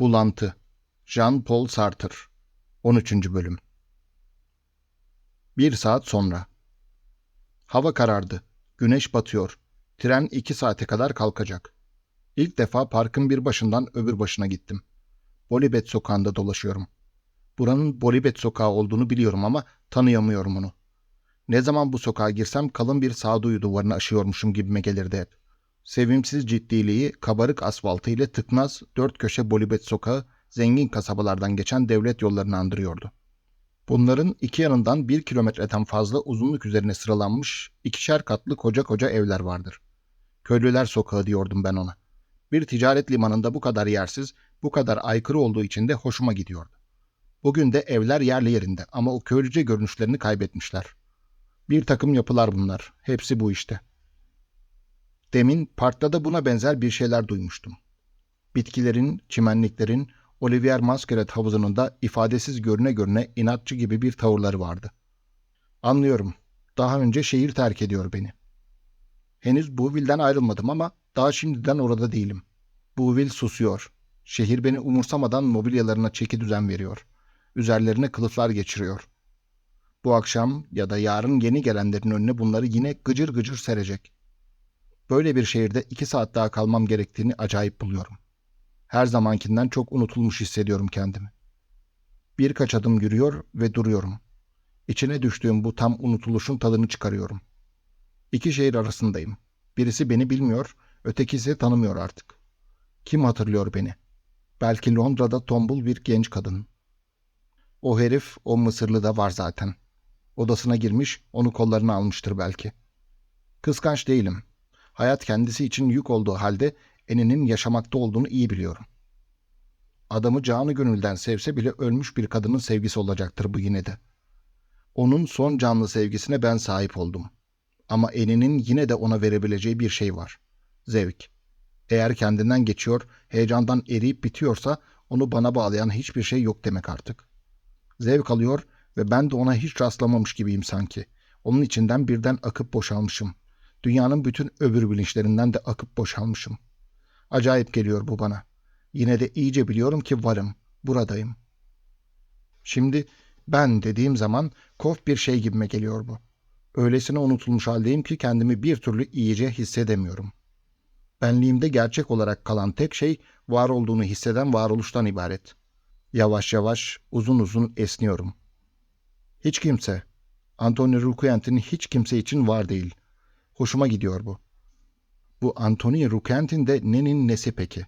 Bulantı Jean-Paul Sartre 13. Bölüm Bir saat sonra Hava karardı. Güneş batıyor. Tren iki saate kadar kalkacak. İlk defa parkın bir başından öbür başına gittim. Bolibet sokağında dolaşıyorum. Buranın Bolibet sokağı olduğunu biliyorum ama tanıyamıyorum onu. Ne zaman bu sokağa girsem kalın bir sağduyu duvarını aşıyormuşum gibime gelirdi hep. Sevimsiz ciddiliği, kabarık asfaltı ile tıknaz, dört köşe Bolibet sokağı, zengin kasabalardan geçen devlet yollarını andırıyordu. Bunların iki yanından bir kilometreden fazla uzunluk üzerine sıralanmış ikişer katlı koca koca evler vardır. Köylüler sokağı diyordum ben ona. Bir ticaret limanında bu kadar yersiz, bu kadar aykırı olduğu için de hoşuma gidiyordu. Bugün de evler yerli yerinde ama o köylüce görünüşlerini kaybetmişler. Bir takım yapılar bunlar. Hepsi bu işte. Demin parkta da buna benzer bir şeyler duymuştum. Bitkilerin, çimenliklerin, Olivier Masqueret havuzunun da ifadesiz görüne görüne inatçı gibi bir tavırları vardı. Anlıyorum. Daha önce şehir terk ediyor beni. Henüz Bouville'den ayrılmadım ama daha şimdiden orada değilim. Bouville susuyor. Şehir beni umursamadan mobilyalarına çeki düzen veriyor. Üzerlerine kılıflar geçiriyor. Bu akşam ya da yarın yeni gelenlerin önüne bunları yine gıcır gıcır serecek. Böyle bir şehirde iki saat daha kalmam gerektiğini acayip buluyorum. Her zamankinden çok unutulmuş hissediyorum kendimi. Birkaç adım yürüyor ve duruyorum. İçine düştüğüm bu tam unutuluşun tadını çıkarıyorum. İki şehir arasındayım. Birisi beni bilmiyor, ötekisi tanımıyor artık. Kim hatırlıyor beni? Belki Londra'da tombul bir genç kadın. O herif, o Mısırlı da var zaten. Odasına girmiş, onu kollarına almıştır belki. Kıskanç değilim. Hayat kendisi için yük olduğu halde eninin yaşamakta olduğunu iyi biliyorum. Adamı canı gönülden sevse bile ölmüş bir kadının sevgisi olacaktır bu yine de. Onun son canlı sevgisine ben sahip oldum. Ama eninin yine de ona verebileceği bir şey var. Zevk. Eğer kendinden geçiyor, heyecandan eriyip bitiyorsa onu bana bağlayan hiçbir şey yok demek artık. Zevk alıyor ve ben de ona hiç rastlamamış gibiyim sanki. Onun içinden birden akıp boşalmışım. Dünyanın bütün öbür bilinçlerinden de akıp boşalmışım. Acayip geliyor bu bana. Yine de iyice biliyorum ki varım, buradayım. Şimdi ben dediğim zaman kof bir şey gibime geliyor bu. Öylesine unutulmuş haldeyim ki kendimi bir türlü iyice hissedemiyorum. Benliğimde gerçek olarak kalan tek şey var olduğunu hisseden varoluştan ibaret. Yavaş yavaş, uzun uzun esniyorum. Hiç kimse, Antonio Ruquientin hiç kimse için var değil. Hoşuma gidiyor bu. Bu Antonio Ruquientin de nenin nesi peki?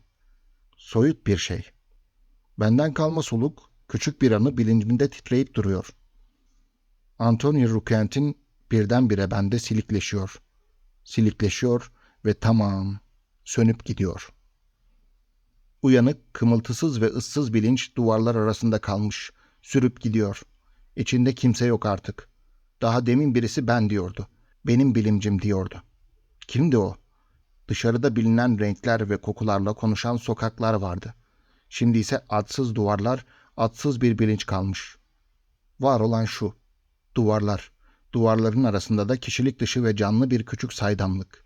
Soyut bir şey. Benden kalma soluk, küçük bir anı bilincimde titreyip duruyor. Antonio Ruquientin birdenbire bende silikleşiyor. Silikleşiyor ve tamam, sönüp gidiyor. Uyanık, kımıltısız ve ıssız bilinç duvarlar arasında kalmış, sürüp gidiyor. İçinde kimse yok artık. Daha demin birisi ben diyordu. Benim bilimcim diyordu. Kimdi o? Dışarıda bilinen renkler ve kokularla konuşan sokaklar vardı. Şimdi ise adsız duvarlar, adsız bir bilinç kalmış. Var olan şu. Duvarlar. Duvarların arasında da kişilik dışı ve canlı bir küçük saydamlık.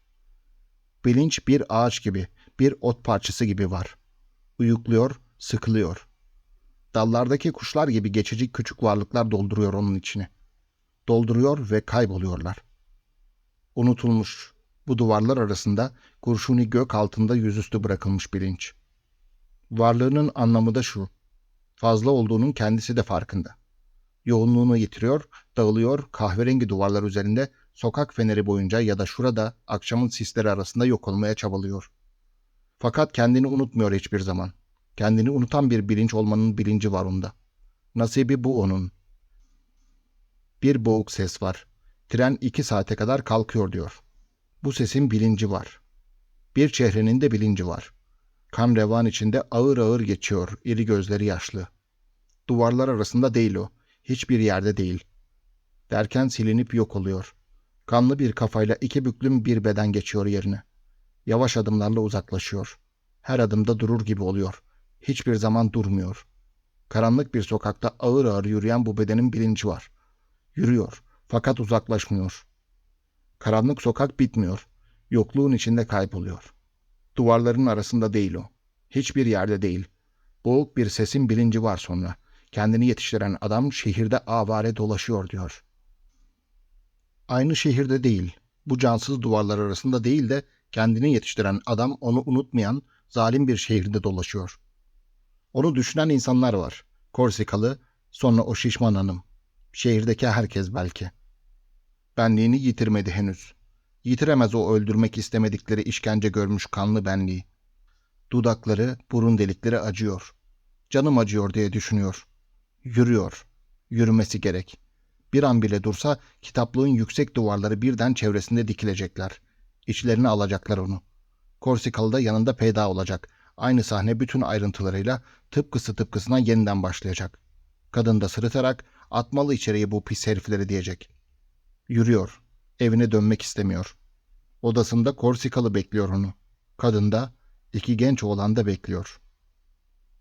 Bilinç bir ağaç gibi, bir ot parçası gibi var. Uyukluyor, sıkılıyor. Dallardaki kuşlar gibi geçici küçük varlıklar dolduruyor onun içini. Dolduruyor ve kayboluyorlar. Unutulmuş, bu duvarlar arasında kurşuni gök altında yüzüstü bırakılmış bilinç. Varlığının anlamı da şu. Fazla olduğunun kendisi de farkında. Yoğunluğunu yitiriyor, dağılıyor, kahverengi duvarlar üzerinde sokak feneri boyunca ya da şurada akşamın sisleri arasında yok olmaya çabalıyor. Fakat kendini unutmuyor hiçbir zaman. Kendini unutan bir bilinç olmanın bilinci var onda. Nasibi bu onun. Bir boğuk ses var. Tren iki saate kadar kalkıyor diyor. Bu sesin bilinci var. Bir çehrenin de bilinci var. Kan revan içinde ağır ağır geçiyor, iri gözleri yaşlı. Duvarlar arasında değil o, hiçbir yerde değil. Derken silinip yok oluyor. Kanlı bir kafayla iki büklüm bir beden geçiyor yerine. Yavaş adımlarla uzaklaşıyor. Her adımda durur gibi oluyor. Hiçbir zaman durmuyor. Karanlık bir sokakta ağır ağır yürüyen bu bedenin bilinci var. Yürüyor fakat uzaklaşmıyor. Karanlık sokak bitmiyor. Yokluğun içinde kayboluyor. Duvarların arasında değil o. Hiçbir yerde değil. Boğuk bir sesin bilinci var sonra. Kendini yetiştiren adam şehirde avare dolaşıyor diyor. Aynı şehirde değil, bu cansız duvarlar arasında değil de kendini yetiştiren adam onu unutmayan zalim bir şehirde dolaşıyor. Onu düşünen insanlar var. Korsikalı, sonra o şişman hanım. Şehirdeki herkes belki. Benliğini yitirmedi henüz. Yitiremez o öldürmek istemedikleri işkence görmüş kanlı benliği. Dudakları, burun delikleri acıyor. Canım acıyor diye düşünüyor. Yürüyor. Yürümesi gerek. Bir an bile dursa kitaplığın yüksek duvarları birden çevresinde dikilecekler. İçlerine alacaklar onu. Korsikalı da yanında peyda olacak. Aynı sahne bütün ayrıntılarıyla tıpkısı tıpkısına yeniden başlayacak. Kadın da sırıtarak atmalı içeriye bu pis herifleri diyecek. Yürüyor. Evine dönmek istemiyor. Odasında Korsikalı bekliyor onu. Kadın da iki genç oğlan da bekliyor.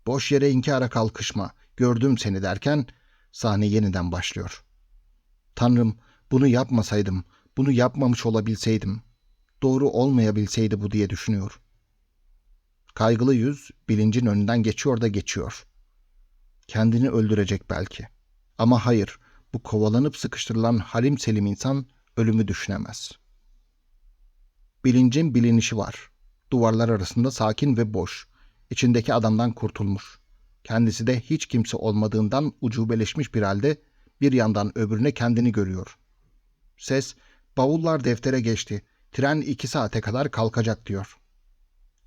Boş yere inkara kalkışma. Gördüm seni derken sahne yeniden başlıyor. Tanrım bunu yapmasaydım, bunu yapmamış olabilseydim, doğru olmayabilseydi bu diye düşünüyor. Kaygılı yüz bilincin önünden geçiyor da geçiyor. Kendini öldürecek belki. Ama hayır, bu kovalanıp sıkıştırılan halim selim insan ölümü düşünemez. Bilincin bilinişi var. Duvarlar arasında sakin ve boş. İçindeki adamdan kurtulmuş. Kendisi de hiç kimse olmadığından ucubeleşmiş bir halde bir yandan öbürüne kendini görüyor. Ses, bavullar deftere geçti. Tren iki saate kadar kalkacak diyor.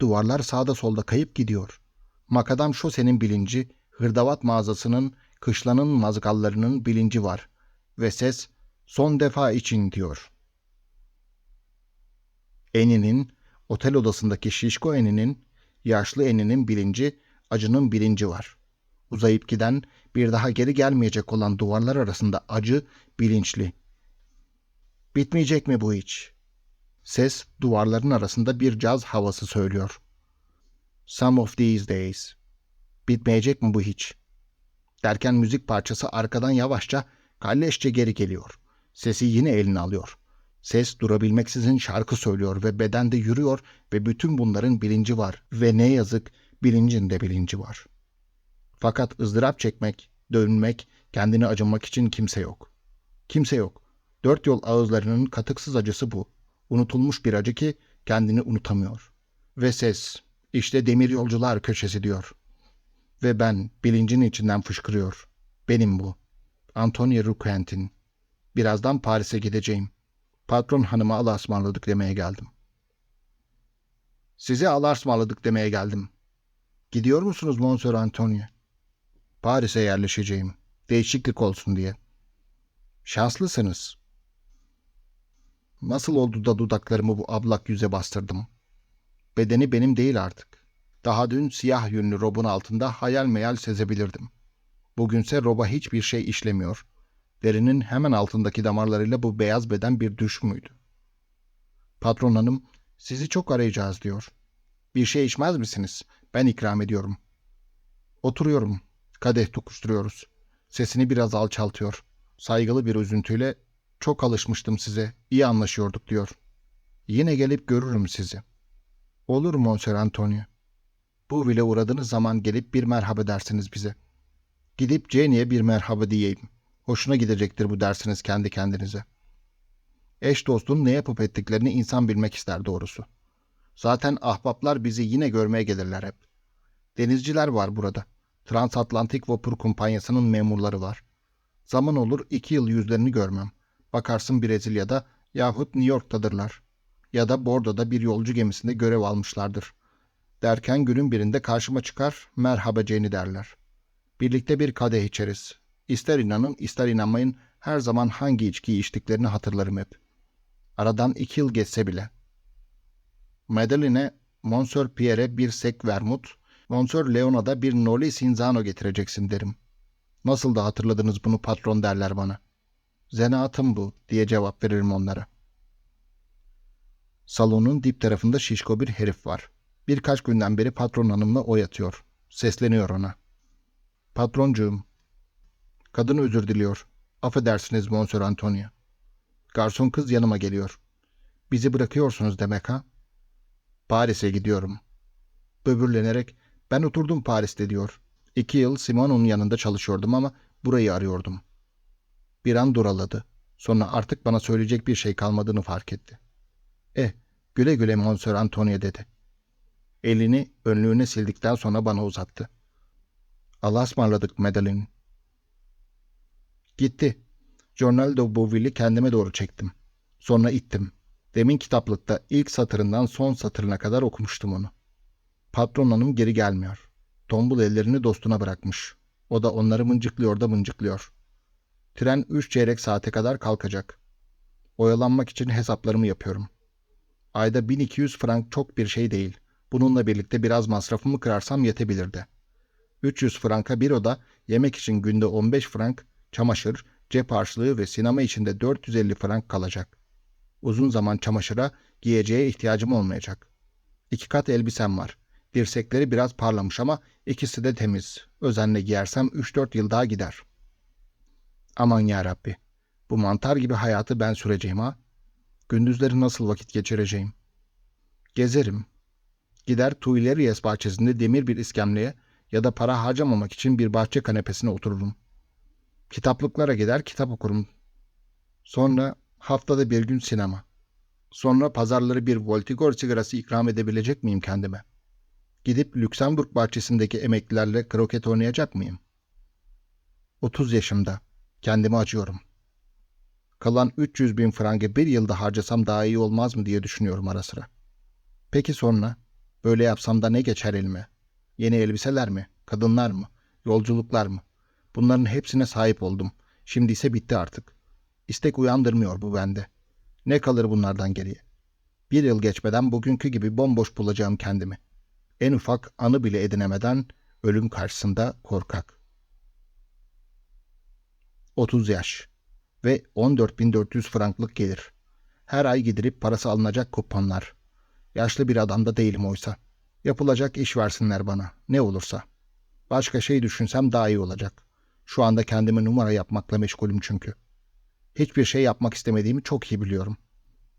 Duvarlar sağda solda kayıp gidiyor. Makadam şosenin bilinci, hırdavat mağazasının, kışlanın mazgallarının bilinci var. Ve ses, son defa için diyor. Eninin, otel odasındaki şişko eninin, yaşlı eninin bilinci, acının bilinci var. Uzayıp giden, bir daha geri gelmeyecek olan duvarlar arasında acı, bilinçli. Bitmeyecek mi bu hiç? Ses duvarların arasında bir caz havası söylüyor. Some of these days. Bitmeyecek mi bu hiç? Derken müzik parçası arkadan yavaşça, kalleşçe geri geliyor. Sesi yine eline alıyor. Ses durabilmeksizin şarkı söylüyor ve bedende yürüyor ve bütün bunların bilinci var ve ne yazık bilincin de bilinci var. Fakat ızdırap çekmek, dönmek, kendini acımak için kimse yok. Kimse yok. Dört yol ağızlarının katıksız acısı bu. Unutulmuş bir acı ki kendini unutamıyor. Ve ses, işte demir yolcular köşesi diyor. Ve ben bilincin içinden fışkırıyor. Benim bu. Antonio Ruquentin. Birazdan Paris'e gideceğim. Patron hanıma Allah'a ısmarladık demeye geldim. Size Allah'a ısmarladık demeye geldim. Gidiyor musunuz Monsieur Antonio? Paris'e yerleşeceğim. Değişiklik olsun diye. Şanslısınız. Nasıl oldu da dudaklarımı bu ablak yüze bastırdım? Bedeni benim değil artık. Daha dün siyah yünlü robun altında hayal meyal sezebilirdim. Bugünse roba hiçbir şey işlemiyor. Derinin hemen altındaki damarlarıyla bu beyaz beden bir düş müydü? Patron hanım, sizi çok arayacağız diyor. Bir şey içmez misiniz? Ben ikram ediyorum. Oturuyorum. Kadeh tokuşturuyoruz. Sesini biraz alçaltıyor. Saygılı bir üzüntüyle çok alışmıştım size. İyi anlaşıyorduk diyor. Yine gelip görürüm sizi. Olur Monsieur Antonio. Bu bile uğradığınız zaman gelip bir merhaba dersiniz bize. Gidip Janie'ye bir merhaba diyeyim. Hoşuna gidecektir bu dersiniz kendi kendinize. Eş dostun ne yapıp ettiklerini insan bilmek ister doğrusu. Zaten ahbaplar bizi yine görmeye gelirler hep. Denizciler var burada. Transatlantik Vapur Kumpanyası'nın memurları var. Zaman olur iki yıl yüzlerini görmem. Bakarsın Brezilya'da yahut New York'tadırlar. Ya da Bordo'da bir yolcu gemisinde görev almışlardır. Derken günün birinde karşıma çıkar, merhaba Jenny derler. Birlikte bir kadeh içeriz. İster inanın ister inanmayın her zaman hangi içkiyi içtiklerini hatırlarım hep. Aradan iki yıl geçse bile. Madeline'e Monsieur Pierre'e bir sek vermut, Monsieur Leon'a da bir Noli Cinzano getireceksin derim. Nasıl da hatırladınız bunu patron derler bana. Zanaatım bu diye cevap veririm onlara. Salonun dip tarafında şişko bir herif var. Birkaç günden beri patron hanımla o yatıyor. Sesleniyor ona. Patroncuğum. Kadın özür diliyor. Affedersiniz Monsieur Antonio. Garson kız yanıma geliyor. Bizi bırakıyorsunuz demek ha? Paris'e gidiyorum. Böbürlenerek ben oturdum Paris'te diyor. İki yıl Simono'nun yanında çalışıyordum ama burayı arıyordum. Bir an duraladı. Sonra artık bana söyleyecek bir şey kalmadığını fark etti. Eh, güle güle Monsieur Antonio dedi. Elini önlüğüne sildikten sonra bana uzattı. Allah'a ısmarladık Madeline. Gitti. Journal de Bouville'i kendime doğru çektim. Sonra ittim. Demin kitaplıkta ilk satırından son satırına kadar okumuştum onu. Patron hanım geri gelmiyor. Tombul ellerini dostuna bırakmış. O da onları mıncıklıyor da mıncıklıyor. Tren üç çeyrek saate kadar kalkacak. Oyalanmak için hesaplarımı yapıyorum. Ayda 1200 frank çok bir şey değil. Bununla birlikte biraz masrafımı kırarsam yetebilirdi. 300 franka bir oda, yemek için günde 15 frank, çamaşır, cep harçlığı ve sinema içinde 450 frank kalacak. Uzun zaman çamaşıra, giyeceğe ihtiyacım olmayacak. İki kat elbisem var. Dirsekleri biraz parlamış ama ikisi de temiz. Özenle giyersem 3-4 yıl daha gider. Aman ya Rabbi. Bu mantar gibi hayatı ben süreceğim ha. Gündüzleri nasıl vakit geçireceğim? Gezerim. Gider Tuileries bahçesinde demir bir iskemleye ya da para harcamamak için bir bahçe kanepesine otururum. Kitaplıklara gider kitap okurum. Sonra haftada bir gün sinema. Sonra pazarları bir Voltigor sigarası ikram edebilecek miyim kendime? Gidip Lüksemburg bahçesindeki emeklilerle kroket oynayacak mıyım? 30 yaşımda. Kendime acıyorum. Kalan 300 bin frangı bir yılda harcasam daha iyi olmaz mı diye düşünüyorum ara sıra. Peki sonra? Böyle yapsam da ne geçer elime? Yeni elbiseler mi? Kadınlar mı? Yolculuklar mı? Bunların hepsine sahip oldum. Şimdi ise bitti artık. İstek uyandırmıyor bu bende. Ne kalır bunlardan geriye? Bir yıl geçmeden bugünkü gibi bomboş bulacağım kendimi. En ufak anı bile edinemeden ölüm karşısında korkak. 30 yaş ve 14.400 franklık gelir. Her ay gidirip parası alınacak kuponlar. Yaşlı bir adam da değilim oysa. Yapılacak iş versinler bana, ne olursa. Başka şey düşünsem daha iyi olacak. Şu anda kendime numara yapmakla meşgulüm çünkü. Hiçbir şey yapmak istemediğimi çok iyi biliyorum.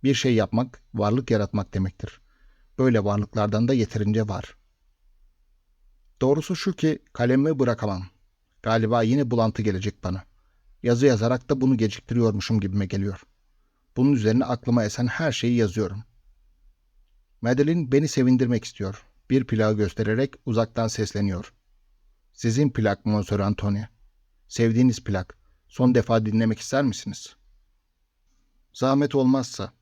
Bir şey yapmak, varlık yaratmak demektir. Böyle varlıklardan da yeterince var. Doğrusu şu ki kalemimi bırakamam. Galiba yine bulantı gelecek bana. Yazı yazarak da bunu geciktiriyormuşum gibime geliyor. Bunun üzerine aklıma esen her şeyi yazıyorum. Madeline beni sevindirmek istiyor. Bir plağı göstererek uzaktan sesleniyor. Sizin plak Monsieur Antonio. Sevdiğiniz plak. Son defa dinlemek ister misiniz? Zahmet olmazsa.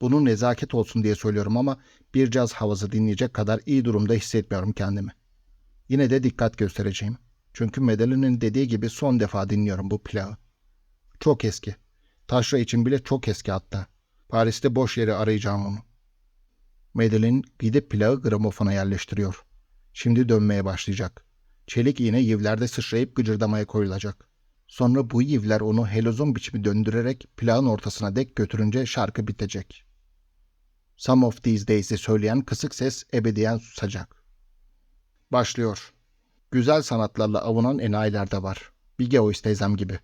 Bunu nezaket olsun diye söylüyorum ama bir caz havası dinleyecek kadar iyi durumda hissetmiyorum kendimi. Yine de dikkat göstereceğim. Çünkü Medeline'in dediği gibi son defa dinliyorum bu plağı. Çok eski. Taşra için bile çok eski hatta. Paris'te boş yeri arayacağım onu. Madeline gidip plağı gramofona yerleştiriyor. Şimdi dönmeye başlayacak. Çelik iğne yivlerde sıçrayıp gıcırdamaya koyulacak. Sonra bu yivler onu helozon biçimi döndürerek plağın ortasına dek götürünce şarkı bitecek. Some of these days'i söyleyen kısık ses ebediyen susacak. Başlıyor. Güzel sanatlarla avunan enayiler de var. Bigeois teyzem gibi.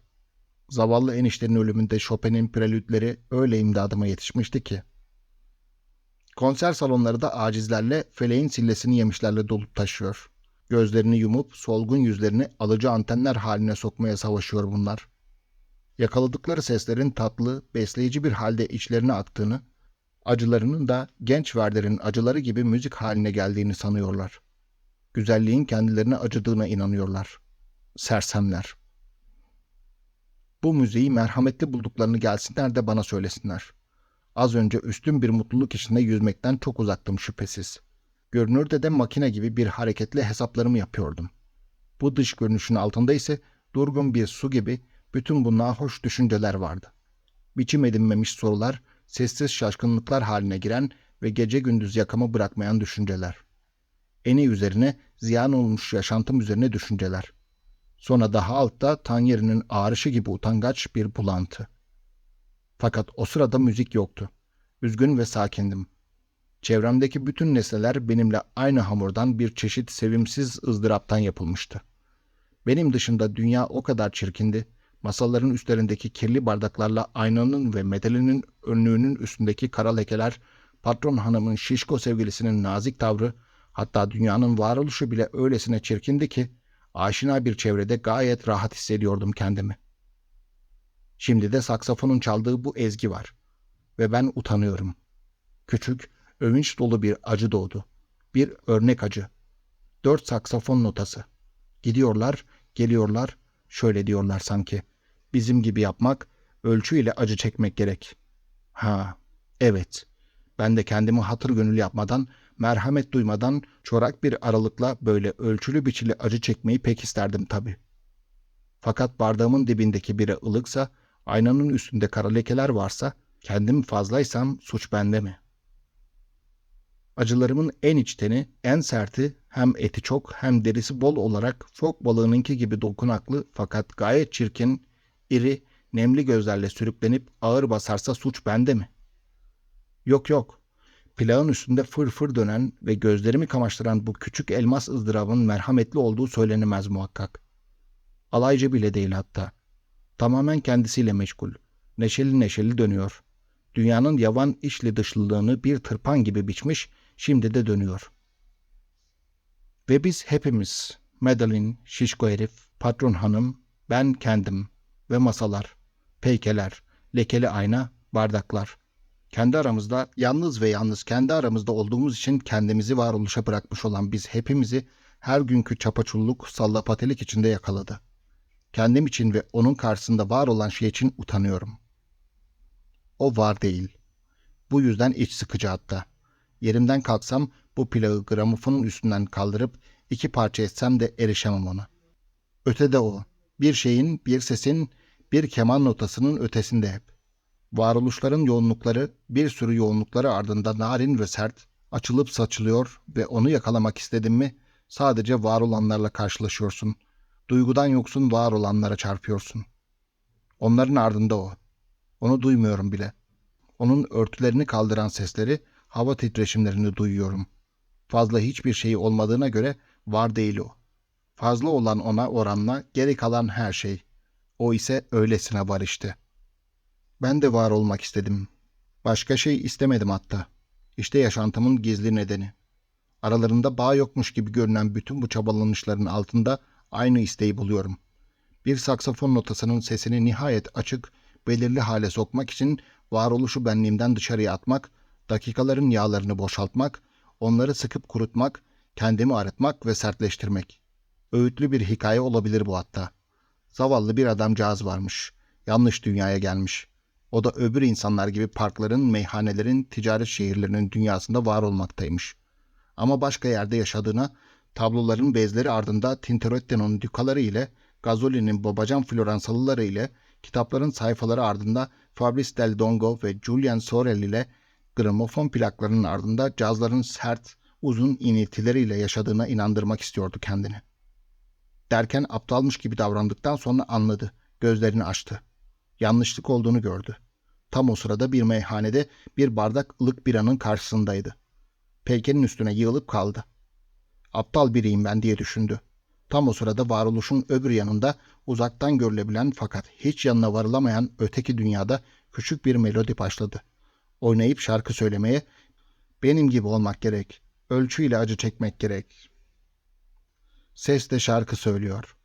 Zavallı eniştenin ölümünde Chopin'in prelütleri öyle imdadıma yetişmişti ki. Konser salonları da acizlerle feleğin sillesini yemişlerle dolup taşıyor. Gözlerini yumup solgun yüzlerini alıcı antenler haline sokmaya savaşıyor bunlar. Yakaladıkları seslerin tatlı, besleyici bir halde içlerine aktığını, acılarının da genç Werder'in acıları gibi müzik haline geldiğini sanıyorlar. Güzelliğin kendilerine acıdığına inanıyorlar. Sersemler. Bu müziği merhametli bulduklarını gelsinler de bana söylesinler. Az önce üstün bir mutluluk içinde yüzmekten çok uzaktım şüphesiz. Görünürde de makine gibi bir hareketle hesaplarımı yapıyordum. Bu dış görünüşün altında ise durgun bir su gibi bütün bu nahoş düşünceler vardı. Biçim edinmemiş sorular, sessiz şaşkınlıklar haline giren ve gece gündüz yakamı bırakmayan düşünceler. Eni üzerine, ziyan olmuş yaşantım üzerine düşünceler. Sonra daha altta Tanrı'nın ağrışı gibi utangaç bir bulantı. Fakat o sırada müzik yoktu. Üzgün ve sakindim. Çevremdeki bütün nesneler benimle aynı hamurdan bir çeşit sevimsiz ızdıraptan yapılmıştı. Benim dışında dünya o kadar çirkindi, masaların üstlerindeki kirli bardaklarla aynanın ve metalinin önlüğünün üstündeki kara lekeler, patron hanımın şişko sevgilisinin nazik tavrı, Hatta dünyanın varoluşu bile öylesine çirkindi ki aşina bir çevrede gayet rahat hissediyordum kendimi. Şimdi de saksafonun çaldığı bu ezgi var ve ben utanıyorum. Küçük, övünç dolu bir acı doğdu. Bir örnek acı. Dört saksafon notası. Gidiyorlar, geliyorlar, şöyle diyorlar sanki. Bizim gibi yapmak, ölçüyle acı çekmek gerek. Ha, evet. Ben de kendimi hatır gönül yapmadan, merhamet duymadan çorak bir aralıkla böyle ölçülü biçili acı çekmeyi pek isterdim tabii. Fakat bardağımın dibindeki biri ılıksa, aynanın üstünde kara lekeler varsa, kendim fazlaysam suç bende mi? Acılarımın en içteni, en serti, hem eti çok hem derisi bol olarak fok balığınınki gibi dokunaklı fakat gayet çirkin, iri, nemli gözlerle sürüklenip ağır basarsa suç bende mi? Yok yok. Plağın üstünde fır fır dönen ve gözlerimi kamaştıran bu küçük elmas ızdırabın merhametli olduğu söylenemez muhakkak. Alaycı bile değil hatta. Tamamen kendisiyle meşgul. Neşeli neşeli dönüyor. Dünyanın yavan içli dışlılığını bir tırpan gibi biçmiş, şimdi de dönüyor. Ve biz hepimiz, Madeline, şişko herif, patron hanım, ben kendim ve masalar, peykeler, lekeli ayna, bardaklar. Kendi aramızda, yalnız ve yalnız kendi aramızda olduğumuz için kendimizi varoluşa bırakmış olan biz hepimizi her günkü çapaçulluk, sallapatelik içinde yakaladı. Kendim için ve onun karşısında var olan şey için utanıyorum. O var değil. Bu yüzden iç sıkıcı hatta. Yerimden kalksam bu plağı gramofonun üstünden kaldırıp iki parça etsem de erişemem ona. Ötede o. Bir şeyin, bir sesin, bir keman notasının ötesinde hep. Varoluşların yoğunlukları, bir sürü yoğunlukları ardında narin ve sert, açılıp saçılıyor ve onu yakalamak istedin mi sadece var olanlarla karşılaşıyorsun. Duygudan yoksun var olanlara çarpıyorsun. Onların ardında o. Onu duymuyorum bile. Onun örtülerini kaldıran sesleri, hava titreşimlerini duyuyorum. Fazla hiçbir şeyi olmadığına göre var değil o. Fazla olan ona oranla geri kalan her şey. O ise öylesine var işte. Ben de var olmak istedim. Başka şey istemedim hatta. İşte yaşantımın gizli nedeni. Aralarında bağ yokmuş gibi görünen bütün bu çabalanışların altında aynı isteği buluyorum. Bir saksafon notasının sesini nihayet açık, belirli hale sokmak için varoluşu benliğimden dışarıya atmak, dakikaların yağlarını boşaltmak, onları sıkıp kurutmak, kendimi arıtmak ve sertleştirmek. Öğütlü bir hikaye olabilir bu hatta. Zavallı bir adamcağız varmış. Yanlış dünyaya gelmiş. O da öbür insanlar gibi parkların, meyhanelerin, ticaret şehirlerinin dünyasında var olmaktaymış. Ama başka yerde yaşadığına, tabloların bezleri ardında Tintoretto'nun dükaları ile, Gazoli'nin babacan Floransalıları ile, kitapların sayfaları ardında Fabrice Del Dongo ve Julian Sorel ile gramofon plaklarının ardında cazların sert, uzun iniltileriyle yaşadığına inandırmak istiyordu kendini. Derken aptalmış gibi davrandıktan sonra anladı. Gözlerini açtı. Yanlışlık olduğunu gördü. Tam o sırada bir meyhanede bir bardak ılık biranın karşısındaydı. Peykenin üstüne yığılıp kaldı. Aptal biriyim ben diye düşündü. Tam o sırada varoluşun öbür yanında uzaktan görülebilen fakat hiç yanına varılamayan öteki dünyada küçük bir melodi başladı. Oynayıp şarkı söylemeye, benim gibi olmak gerek, ölçüyle acı çekmek gerek. Ses de şarkı söylüyor.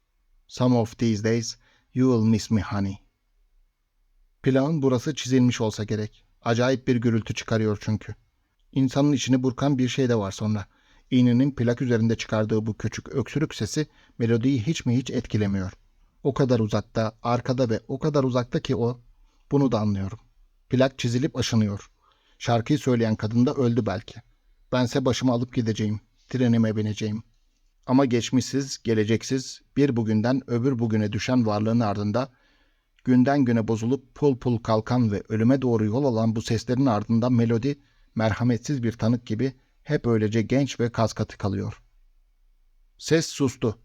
Some of these days you will miss me honey. Plağın burası çizilmiş olsa gerek. Acayip bir gürültü çıkarıyor çünkü. İnsanın içini burkan bir şey de var sonra. İğnenin plak üzerinde çıkardığı bu küçük öksürük sesi melodiyi hiç mi hiç etkilemiyor. O kadar uzakta, arkada ve o kadar uzakta ki o. Bunu da anlıyorum. Plak çizilip aşınıyor. Şarkıyı söyleyen kadın da öldü belki. Bense başımı alıp gideceğim. Trenime bineceğim. Ama geçmişsiz, geleceksiz, bir bugünden öbür bugüne düşen varlığın ardında günden güne bozulup pul pul kalkan ve ölüme doğru yol alan bu seslerin ardında melodi merhametsiz bir tanık gibi hep öylece genç ve kas katı kalıyor. Ses sustu.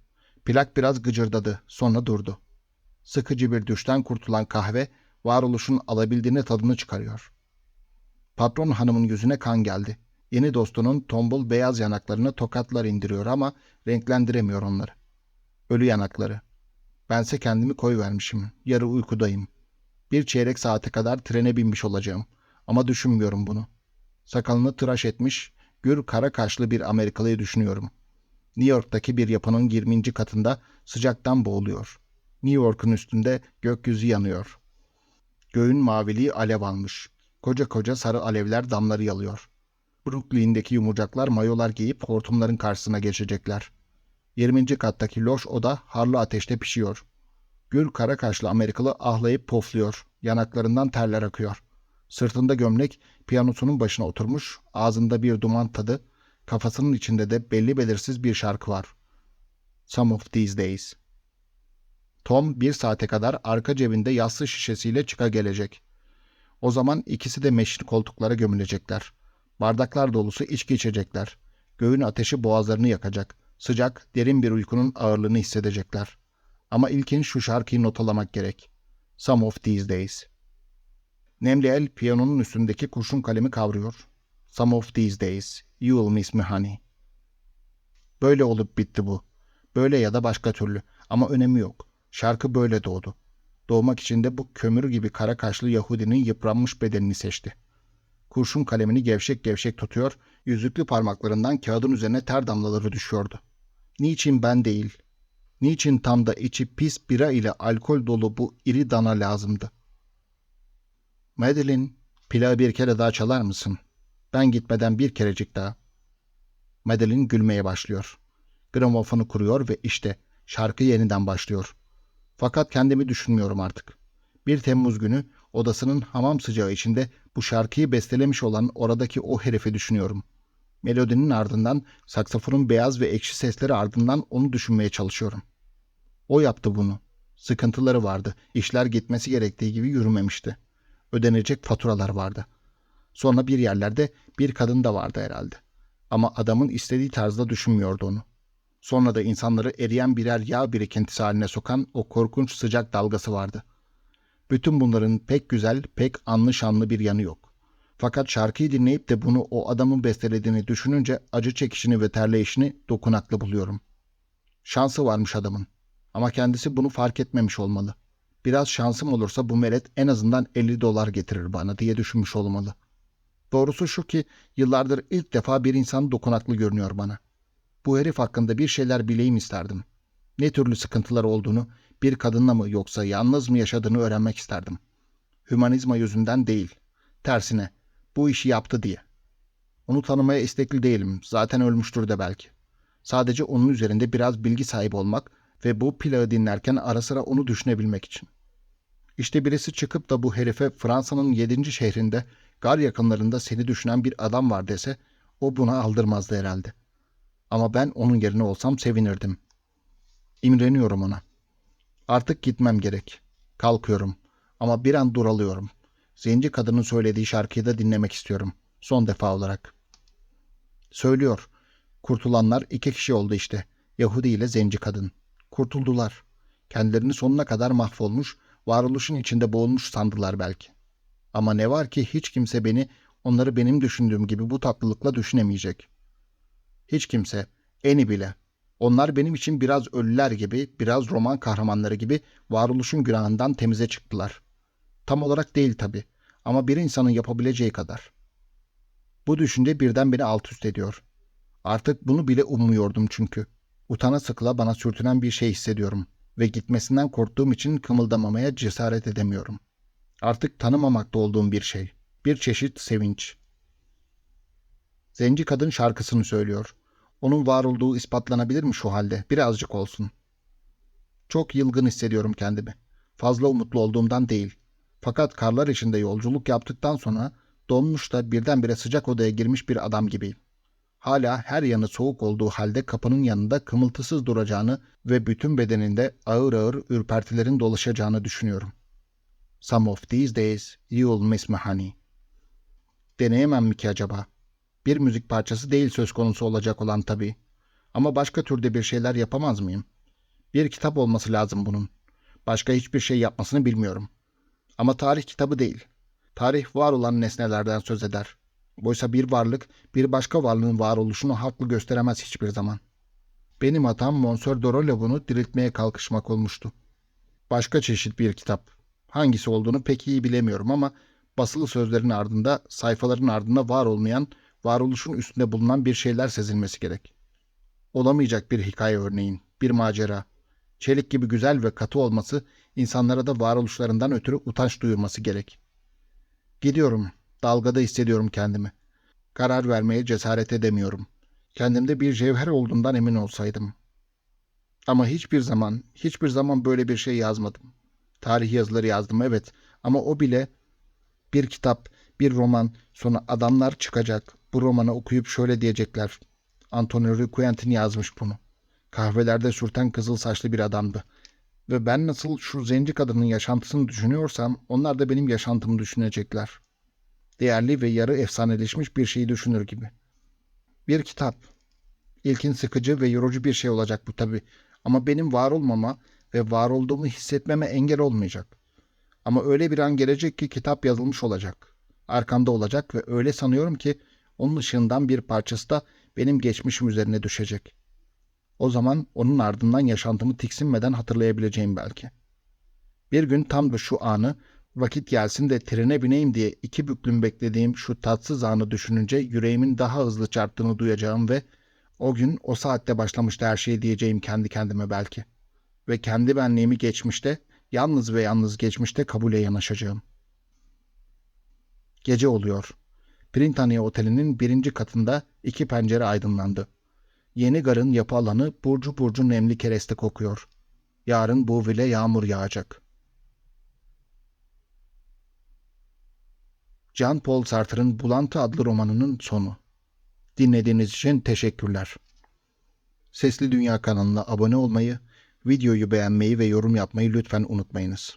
Plak biraz gıcırdadı, sonra durdu. Sıkıcı bir düşten kurtulan kahve varoluşun alabildiğine tadını çıkarıyor. Patron hanımın yüzüne kan geldi. Yeni dostunun tombul beyaz yanaklarını tokatlar indiriyor ama renklendiremiyor onları. Ölü yanakları. Bense kendimi koy vermişim. Yarı uykudayım. Bir çeyrek saate kadar trene binmiş olacağım. Ama düşünmüyorum bunu. Sakalını tıraş etmiş, gür kara kaşlı bir Amerikalıyı düşünüyorum. New York'taki bir yapının 20. katında sıcaktan boğuluyor. New York'un üstünde gökyüzü yanıyor. Göğün maviliği alev almış. Koca koca sarı alevler damları yalıyor. Brooklyn'deki yumurcaklar mayolar giyip hortumların karşısına geçecekler. 20. kattaki loş oda harlı ateşte pişiyor. Gür kara kaşlı Amerikalı ahlayıp pofluyor. Yanaklarından terler akıyor. Sırtında gömlek, piyanosunun başına oturmuş, ağzında bir duman tadı, kafasının içinde de belli belirsiz bir şarkı var. Some of these days. Tom bir saate kadar arka cebinde yassı şişesiyle çıka gelecek. O zaman ikisi de meşin koltuklara gömülecekler. Bardaklar dolusu içki içecekler. Göğün ateşi boğazlarını yakacak. Sıcak, derin bir uykunun ağırlığını hissedecekler. Ama ilkin şu şarkıyı notalamak gerek. Some of these days. Nemli el piyanonun üstündeki kurşun kalemi kavruyor. Some of these days, you will miss me honey. Böyle olup bitti bu. Böyle ya da başka türlü. Ama önemi yok. Şarkı böyle doğdu. Doğmak için de bu kömür gibi kara kaşlı Yahudinin yıpranmış bedenini seçti. Kurşun kalemini gevşek gevşek tutuyor, yüzüklü parmaklarından kağıdın üzerine ter damlaları düşüyordu. Niçin ben değil? Niçin tam da içi pis bira ile alkol dolu bu iri dana lazımdı? Madeline, pilavı bir kere daha çalar mısın? Ben gitmeden bir kerecik daha. Madeline gülmeye başlıyor. Gramofonu kuruyor ve işte şarkı yeniden başlıyor. Fakat kendimi düşünmüyorum artık. Bir Temmuz günü odasının hamam sıcağı içinde bu şarkıyı bestelemiş olan oradaki o herifi düşünüyorum. Melodinin ardından, saksafonun beyaz ve ekşi sesleri ardından onu düşünmeye çalışıyorum. O yaptı bunu. Sıkıntıları vardı. İşler gitmesi gerektiği gibi yürümemişti. Ödenecek faturalar vardı. Sonra bir yerlerde bir kadın da vardı herhalde. Ama adamın istediği tarzda düşünmüyordu onu. Sonra da insanları eriyen birer yağ birikintisi haline sokan o korkunç sıcak dalgası vardı. Bütün bunların pek güzel, pek anlı şanlı bir yanı yok. Fakat şarkıyı dinleyip de bunu o adamın bestelediğini düşününce acı çekişini ve terleyişini dokunaklı buluyorum. Şansı varmış adamın. Ama kendisi bunu fark etmemiş olmalı. Biraz şansım olursa bu meret en azından 50 dolar getirir bana diye düşünmüş olmalı. Doğrusu şu ki yıllardır ilk defa bir insan dokunaklı görünüyor bana. Bu herif hakkında bir şeyler bileyim isterdim. Ne türlü sıkıntılar olduğunu, bir kadınla mı yoksa yalnız mı yaşadığını öğrenmek isterdim. Hümanizma yüzünden değil. Tersine, bu işi yaptı diye. Onu tanımaya istekli değilim. Zaten ölmüştür de belki. Sadece onun üzerinde biraz bilgi sahibi olmak ve bu plağı dinlerken ara sıra onu düşünebilmek için. İşte birisi çıkıp da bu herife Fransa'nın yedinci şehrinde gar yakınlarında seni düşünen bir adam var dese o buna aldırmazdı herhalde. Ama ben onun yerine olsam sevinirdim. İmreniyorum ona. Artık gitmem gerek. Kalkıyorum. Ama bir an duralıyorum. Zenci kadının söylediği şarkıyı da dinlemek istiyorum. Son defa olarak. Söylüyor. Kurtulanlar iki kişi oldu işte. Yahudi ile zenci kadın. Kurtuldular. Kendilerini sonuna kadar mahvolmuş, varoluşun içinde boğulmuş sandılar belki. Ama ne var ki hiç kimse beni, onları benim düşündüğüm gibi bu tatlılıkla düşünemeyecek. Hiç kimse, eni bile. Onlar benim için biraz ölüler gibi, biraz roman kahramanları gibi varoluşun günahından temize çıktılar. Tam olarak değil tabii ama bir insanın yapabileceği kadar. Bu düşünce birden beni alt üst ediyor. Artık bunu bile ummuyordum çünkü. Utana sıkıla bana sürtünen bir şey hissediyorum ve gitmesinden korktuğum için kımıldamamaya cesaret edemiyorum. Artık tanımamakta olduğum bir şey. Bir çeşit sevinç. Zenci kadın şarkısını söylüyor. Onun var olduğu ispatlanabilir mi şu halde? Birazcık olsun. Çok yılgın hissediyorum kendimi. Fazla umutlu olduğumdan değil. Fakat karlar içinde yolculuk yaptıktan sonra donmuş da birdenbire sıcak odaya girmiş bir adam gibiyim. Hala her yanı soğuk olduğu halde kapının yanında kımıltısız duracağını ve bütün bedeninde ağır ağır ürpertilerin dolaşacağını düşünüyorum. Some of these days you'll miss me honey. Deneyemem mi ki acaba? Bir müzik parçası değil söz konusu olacak olan tabii. Ama başka türde bir şeyler yapamaz mıyım? Bir kitap olması lazım bunun. Başka hiçbir şey yapmasını bilmiyorum. Ama tarih kitabı değil. Tarih var olan nesnelerden söz eder. Oysa bir varlık bir başka varlığın varoluşunu haklı gösteremez hiçbir zaman. Benim hatam Monsieur Dorolev'unu diriltmeye kalkışmak olmuştu. Başka çeşit bir kitap. Hangisi olduğunu pek iyi bilemiyorum ama basılı sözlerin ardında, sayfaların ardında var olmayan, varoluşun üstünde bulunan bir şeyler sezilmesi gerek. Olamayacak bir hikaye örneğin, bir macera. Çelik gibi güzel ve katı olması insanlara da varoluşlarından ötürü utanç duyurması gerek. Gidiyorum, dalgada hissediyorum kendimi. Karar vermeye cesaret edemiyorum. Kendimde bir cevher olduğundan emin olsaydım. Ama hiçbir zaman, hiçbir zaman böyle bir şey yazmadım. Tarih yazıları yazdım evet ama o bile bir kitap, bir roman, sonra adamlar çıkacak. Bu romanı okuyup şöyle diyecekler. Antonio Quentin yazmış bunu. Kahvelerde sürten kızıl saçlı bir adamdı. Ve ben nasıl şu zenci kadının yaşantısını düşünüyorsam onlar da benim yaşantımı düşünecekler. Değerli ve yarı efsaneleşmiş bir şeyi düşünür gibi. Bir kitap. İlkin sıkıcı ve yorucu bir şey olacak bu tabi. Ama benim var olmama ve var olduğumu hissetmeme engel olmayacak. Ama öyle bir an gelecek ki kitap yazılmış olacak. Arkamda olacak ve öyle sanıyorum ki onun ışığından bir parçası da benim geçmişim üzerine düşecek. O zaman onun ardından yaşantımı tiksinmeden hatırlayabileceğim belki. Bir gün tam da şu anı vakit gelsin de trene bineyim diye iki büklüm beklediğim şu tatsız anı düşününce yüreğimin daha hızlı çarptığını duyacağım ve o gün o saatte başlamıştı her şey diyeceğim kendi kendime belki. Ve kendi benliğimi geçmişte, yalnız ve yalnız geçmişte kabule yanaşacağım. Gece oluyor. Printaniye Oteli'nin birinci katında iki pencere aydınlandı. Yeni garın yapı alanı burcu burcu nemli kereste kokuyor. Yarın bu vile yağmur yağacak. Jean Paul Sartre'ın Bulantı adlı romanının sonu. Dinlediğiniz için teşekkürler. Sesli Dünya kanalına abone olmayı, videoyu beğenmeyi ve yorum yapmayı lütfen unutmayınız.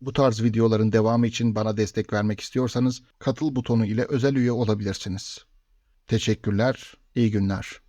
Bu tarz videoların devamı için bana destek vermek istiyorsanız katıl butonu ile özel üye olabilirsiniz. Teşekkürler, iyi günler.